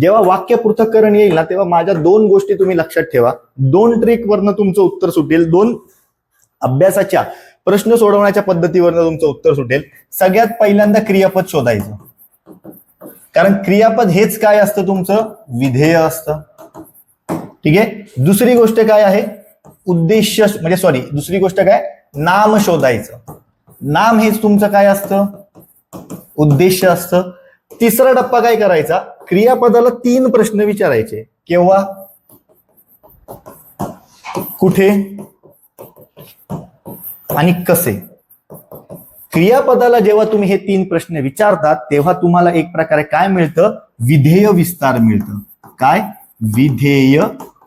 जेव्हा वाक्य पृथक्करण येईल ना तेव्हा माझ्या दोन गोष्टी तुम्ही लक्षात ठेवा. दोन ट्रिकवरनं तुमचं उत्तर सुटेल. दोन अभ्यासाच्या प्रश्न सोडवण्याच्या पद्धतीवरनं तुमचं उत्तर सुटेल. सगळ्यात पहिल्यांदा क्रियापद शोधायचं. कारण क्रियापद हेच काय असतं तुमचं? विधेय असतं. ठीक आहे? दुसरी गोष्ट काय आहे? उद्देश म्हणजे सॉरी दुसरी गोष्ट काय? नाम शोधायचं. नाम हेच तुमचं काय असतं? उद्देश असतं. तिसरा टप्पा काय करायचा? क्रियापदाला तीन प्रश्न विचारायचे. केव्हा? कुठे? आणि कसे? क्रियापदाला जेव्हा तुम्ही हे तीन प्रश्न विचारतात तेव्हा तुम्हाला एक प्रकारे काय मिळतं? विधेय विस्तार मिळतं. काय? विधेय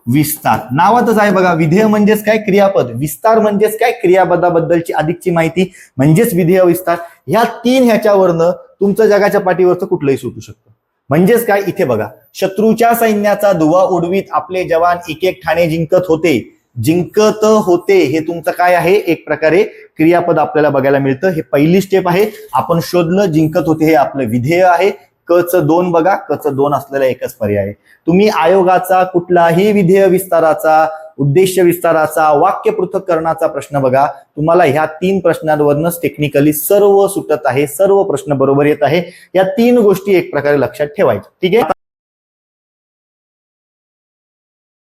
विस्तार. नावातच आहे बघा विधेय म्हणजेच काय? क्रियापद. विस्तार म्हणजेच काय? क्रियापदाबद्दलची अधिकची माहिती म्हणजेच विधेय विस्तार. ह्या तीन ह्याच्यावरनं तुमचं जगाच्या पाठीवरचं कुठलंही सुटू शकतं. म्हणजेच काय? इथे बघा. शत्रूच्या सैन्याचा दुवा उडवीत आपले जवान एक एक ठाणे जिंकत होते. जिंकत होते हे तुमचं काय आहे? एक प्रकारे क्रियापद आपल्याला बघायला मिळतं. हे पहिली स्टेप आहे. आपण शोधलं जिंकत होते हे आपलं विधेय आहे. कच दोन बघा. कच दोन असलेला एकच पर्याय आहे. तुम्ही आयोगाचा कुठलाही विधेय विस्ताराचा उद्देश विस्ताराचा वाक्य पृथक्करणाचा प्रश्न बघा. तुम्हाला ह्या तीन प्रश्नांवरनच टेक्निकली सर्व सुटत आहे सर्व प्रश्न बरोबर येत आहे. या तीन गोष्टी एक प्रकारे लक्षात ठेवायच्या. ठीक आहे?